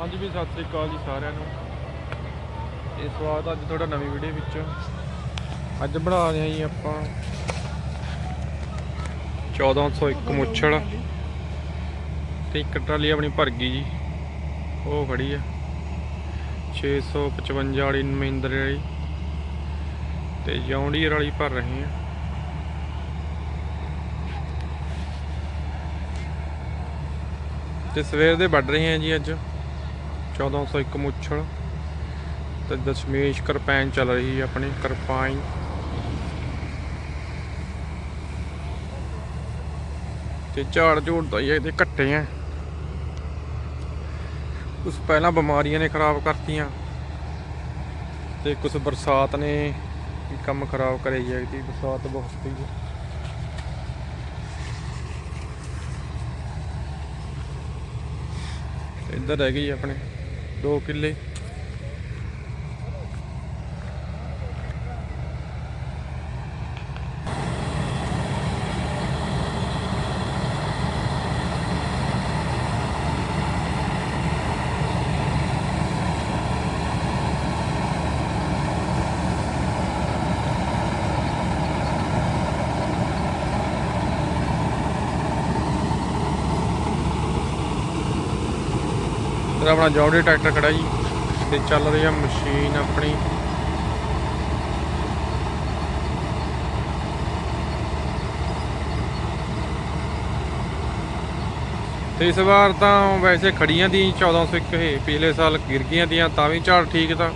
ਹਾਂਜੀ ਵੀ ਸਤਿ ਸ੍ਰੀ ਅਕਾਲ ਜੀ ਸਾਰਿਆਂ ਨੂੰ। ਇਹ ਸਵਾਗਤ ਅੱਜ ਤੁਹਾਡਾ ਨਵੀਂ ਵੀਡੀਓ ਵਿੱਚ। ਅੱਜ ਬਣਾ ਰਹੇ ਹਾਂ ਜੀ ਆਪਾਂ 1401 ਮੁੱਛੜ ਤੇ ਇੱਕ ਟਰਾਲੀ ਆਪਣੀ ਭਰ ਗਈ ਜੀ। ਉਹ ਖੜੀ ਆ। 655 ਵਾਲੀ ਮਹਿੰਦਰ ਵਾਲੀ। ਤੇ ਜੌਂਡੀਅਰ ਵਾਲੀ ਭਰ ਰਹੇ ਹਾਂ। ਤੇ ਸਵੇਰ ਦੇ ਵੱਢ ਰਹੇ ਹਾਂ ਜੀ ਅੱਜ। 1401 ਮੁੱਛੜ ਤੇ ਦਸ਼ਮੇਸ਼ ਕਿਰਪਾਨ ਚੱਲ ਰਹੀ ਹੈ ਆਪਣੀ ਕਿਰਪਾਨ ਤੇ ਝਾੜ ਝੂੜ ਦਾ ਇਹ ਇਹਦੇ ਘੱਟੇ ਆ। ਉਸ ਪਹਿਲਾਂ ਬਿਮਾਰੀਆਂ ਨੇ ਖਰਾਬ ਕਰਤੀਆਂ ਤੇ ਕੁਝ ਬਰਸਾਤ ਨੇ ਕੰਮ ਖਰਾਬ ਕਰੇ ਜੀ ਬਰਸਾਤ ਬਹੁਤ ਪਈ ਹੈ ਇੱਧਰ ਰਹਿ ਗਈ ਆਪਣੇ। 2 ਕਿੱਲੇ। ਇਹਦਾ ਆਪਣਾ ਜੌੜੀ ਟਰੈਕਟਰ ਖੜਾ ਜੀ ਤੇ ਚੱਲ ਰਹੀ ਆ ਮਸ਼ੀਨ ਆਪਣੀ। ਤੇ ਇਸ ਵਾਰ ਤਾਂ ਵੈਸੇ ਖੜੀਆਂ ਦੀ 1401 ਹੈ ਪਿਛਲੇ ਸਾਲ ਗਿਰ ਗਈਆਂ ਦੀਆਂ, ਤਾਂ ਵੀ ਝਾੜ ਠੀਕ ਤਾਂ।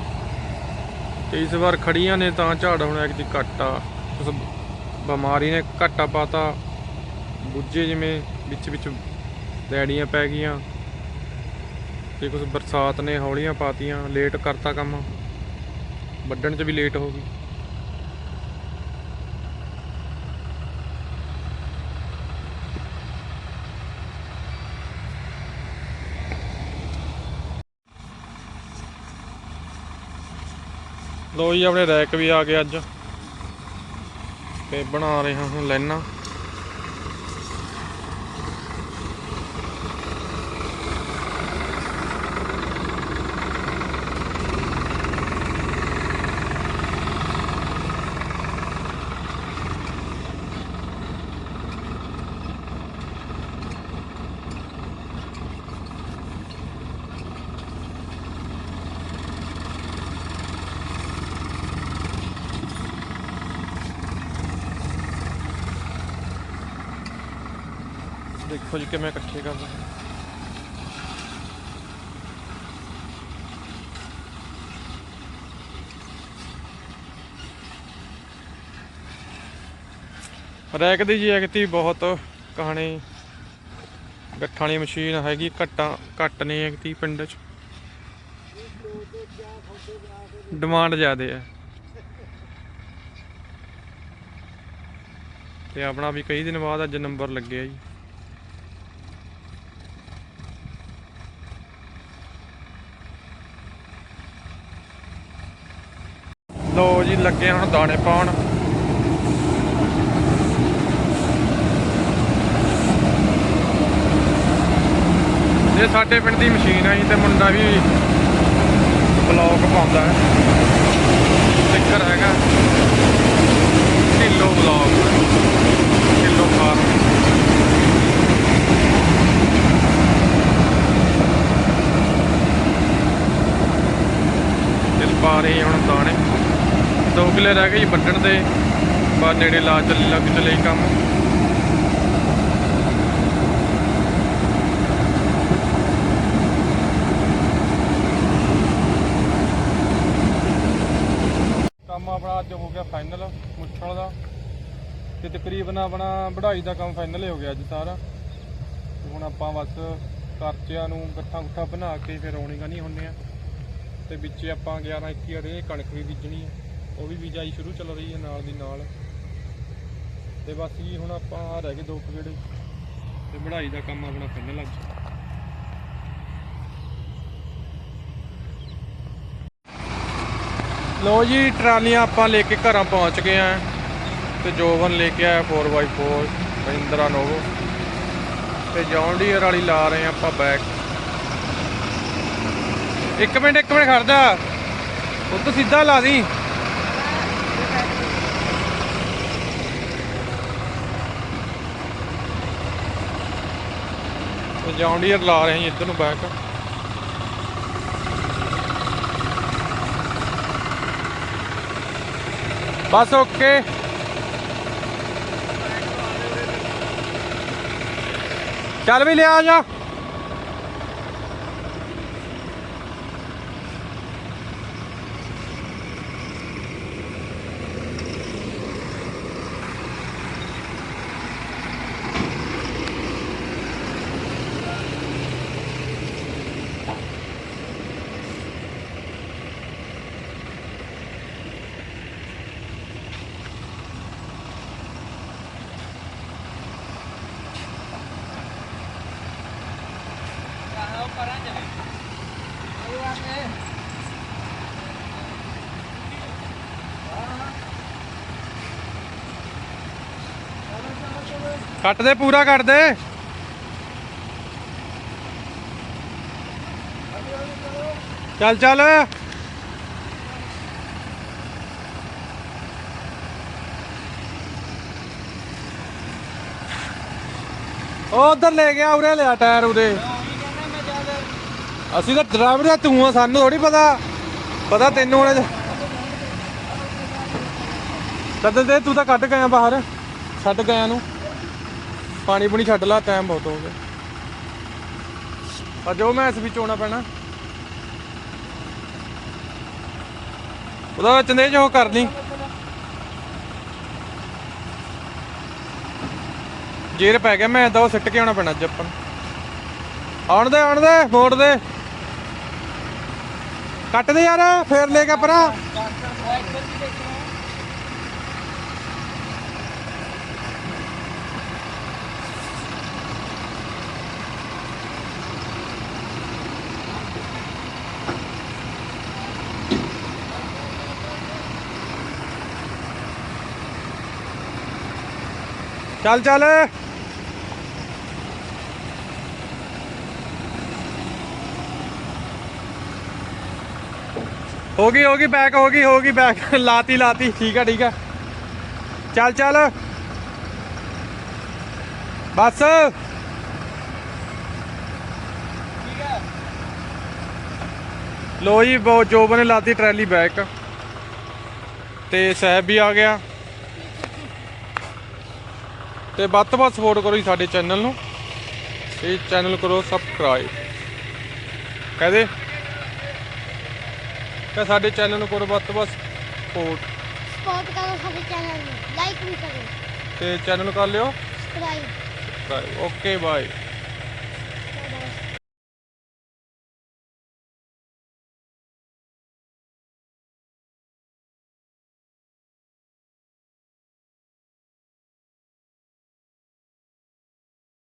ਤੇ ਇਸ ਵਾਰ ਖੜੀਆਂ ਨੇ ਤਾਂ ਝਾੜ ਹੁਣ ਇੱਕ ਦੀ ਘੱਟ ਆ। ਉਸ ਬਿਮਾਰੀ ਨੇ ਘਾਟਾ ਪਾਤਾ। ਬੁੱਝੇ ਜਿਵੇਂ ਵਿੱਚ ਵਿੱਚ ਡੈੜੀਆਂ ਪੈ ਗਈਆਂ। ਤੇ ਕੁਝ ਬਰਸਾਤ ਨੇ ਹੌਲੀਆਂ ਪਾਤੀਆਂ ਲੇਟ ਕਰਤਾ ਕੰਮ। ਵੱਢਣ 'ਚ ਵੀ ਲੇਟ ਹੋ ਗਈ। ਲੋ ਜੀ, ਆਪਣੇ ਰੈਕ ਵੀ ਆ ਗਏ ਅੱਜ। ਤੇ ਬਣਾ ਰਹੇ ਹਾਂ ਹੁਣ ਲੈਣਾ ਦੇਖੋ ਜੀ ਕਿਵੇਂ ਇਕੱਠੇ ਕਰਦੇ ਹਾਂ। ਰੈਕ ਦੀ ਜੀ ਐਕਤੀ ਬਹੁਤ ਕਹਾਣੀ ਗੱਠਾਂ ਵਾਲੀ ਮਸ਼ੀਨ ਹੈਗੀ, ਘੱਟਾਂ ਘੱਟ ਨੇ ਐਕਤੀ ਪਿੰਡ 'ਚ। ਡਿਮਾਂਡ ਜ਼ਿਆਦੇ ਹੈ ਤੇ ਆਪਣਾ ਵੀ ਕਈ ਦਿਨ ਬਾਅਦ ਅੱਜ ਨੰਬਰ ਲੱਗਿਆ ਜੀ। ਲੋ ਜੀ, ਲੱਗੇ ਹੁਣ ਦਾਣੇ ਪਾਉਣ। ਇਹ ਸਾਡੇ ਪਿੰਡ ਦੀ ਮਸ਼ੀਨ ਆ ਜੀ, ਤੇ ਮੁੰਡਾ ਵੀ ਬਲੌਕ ਪਾਉਂਦਾ ਹੈ। ਸਟicker ਹੈਗਾ। ਢਿੱਲੋ ਬਲੌਕ। ਢਿੱਲੋ ਫਾਰਮ ਪਾ ਰਹੇ ਹੁਣ ਦਾਣੇ ਦੋ ਕਿਲੇ ਰਹਿ ਗਏ ਜੀ ਵੱਢਣ ਦੇ, ਬਾਅਦ ਨੇੜੇ ਲਾ ਚੱਲ ਲੱਗ ਚਲੇ ਕੰਮ। ਕੰਮ ਆਪਣਾ ਅੱਜ ਹੋ ਗਿਆ ਫਾਈਨਲ ਮੁੱਛਲ ਦਾ। ਤੇ ਤਕਰੀਬਨ ਆਪਣਾ ਵਢਾਈ ਦਾ ਕੰਮ ਫਾਈਨਲ ਹੀ ਹੋ ਗਿਆ ਅੱਜ ਸਾਰਾ। ਹੁਣ ਆਪਾਂ ਬਸ ਕਰਚਿਆਂ ਨੂੰ ਗੱਠਾਂ ਗੁੱਠਾ ਬਣਾ ਕੇ ਫਿਰ ਆਉਣੀ ਨਹੀਂ ਹੁੰਨੇ ਆ ਤੇ ਵਿੱਚ ਆਪਾਂ 11 21 ਅੜੇ ਕਣਕ ਵੀ ਬੀਜਣੀ ਹੈ। ਉਹ ਵੀ ਬੀਜਾਈ ਸ਼ੁਰੂ ਚੱਲ ਰਹੀ ਹੈ ਨਾਲ ਦੀ ਨਾਲ। ਤੇ ਬਸ ਜੀ ਹੁਣ ਆਪਾਂ ਆ ਰਹਿ ਗਏ ਦੋ ਕੁ ਤੇ ਵਢਾਈ ਦਾ ਕੰਮ ਆਪਣਾ ਫਾਈਨਲ ਅੱਜ ਲੋ ਜੀ, ਟਰਾਲੀਆਂ ਆਪਾਂ ਲੈ ਕੇ ਘਰਾਂ ਪਹੁੰਚ ਗਏ ਆ ਤੇ ਜੋਵਨ ਲੈ ਕੇ ਆਇਆ 4x4 ਮਹਿੰਦਰਾ ਨੋਵੋ ਤੇ ਜੌਨ ਡੀਅਰ ਵਾਲੀ ਲਾ ਰਹੇ ਆ ਆਪਾਂ ਬੈਕ ਇੱਕ ਮਿੰਟ ਇੱਕ ਮਿੰਟ ਖੜਦਾ ਜਾ। ਸਿੱਧਾ ਲਾ ਦੀ। ਉਹ ਜੌਂਡੀਅਰ ਲਾ ਰਹੇ ਹਾਂ ਇੱਧਰ ਨੂੰ ਬੈਕ ਬਸ ਓਕੇ। ਚੱਲ ਵੀ ਲਿਆ ਜਾ। ਕੱਟ ਦੇ, ਪੂਰਾ ਕੱਟ ਦੇ। ਚੱਲ ਚੱਲ। ਉਹ ਉਧਰ ਲੈ ਗਿਆ, ਉਰੇ ਲਿਆ ਟਾਇਰ ਉਰੇ। ਅਸੀਂ ਤਾਂ ਡਰਾਈਵਰ ਆ, ਤੂੰ ਆ, ਸਾਨੂੰ ਥੋੜੀ ਪਤਾ। ਪਤਾ ਤੈਨੂੰ ਹੁਣ ਕਦੋਂ ਦੇ, ਤੂੰ ਤਾਂ ਕੱਢ ਗਿਆ ਬਾਹਰ, ਛੱਡ ਗਿਆ ਨੂੰ। ਪਾਣੀ ਪੂਣੀ ਛੱਡ ਲਾ ਟਾਈਮ ਬਹੁਤ ਹੋ ਗਿਆ। ਅੱਜ ਉਹ ਮੈਚ ਵਿੱਚ ਆਉਣਾ ਪੈਣਾ। ਉਹਦਾ ਚੰਦੇ ਜੋ ਕਰ ਲਈ ਜੇਰ ਪੈ ਗਿਆ, ਮੈਂ ਤਾਂ ਉਹ ਸਿੱਟ ਕੇ ਆਉਣਾ ਪੈਣਾ ਅੱਜ ਆਪਾਂ ਆਉਣ ਦੇ ਆਉਣ ਦੇ ਮੋੜ ਦੇ। ਕੱਟ ਦੇ ਯਾਰ, ਫੇਰ ਲੈ ਕੇ ਪਰਾਂ ਚੱਲ ਚੱਲ। ਹੋ ਗਈ ਹੋ ਗਈ ਬੈਕ ਹੋ ਗਈ ਹੋ ਗਈ ਬੈਕ ਲਾਤੀ ਲਾਤੀ। ਠੀਕ ਆ ਠੀਕ ਆ। ਚੱਲ ਚੱਲ। ਬਸ। ਲੋ ਜੀ, ਬੋ ਜੋਬਨ ਨੇ ਲਾਤੀ ਟਰੈਲੀ ਬੈਕ ਤੇ ਸਹਿਬ ਵੀ ਆ ਗਿਆ। ਤੇ ਵੱਧ ਤੋਂ ਵੱਧ ਸਪੋਰਟ ਕਰੋ ਜੀ ਸਾਡੇ ਚੈਨਲ ਨੂੰ। ਇਹ ਚੈਨਲ ਕਰੋ ਸਬਸਕ੍ਰਾਈਬ ਕਹਦੇ? ਕਿ ਸਾਡੇ ਚੈਨਲ ਨੂੰ ਕਰੋ ਵੱਧ ਤੋਂ ਵੱਧ ਸਪੋਰਟ ਸਪੋਰਟ ਕਰੋ ਸਾਡੇ ਚੈਨਲ ਨੂੰ। ਲਾਈਕ ਵੀ ਕਰੋ। ਤੇ ਚੈਨਲ ਕਰ ਲਿਓ। Subscribe okay bye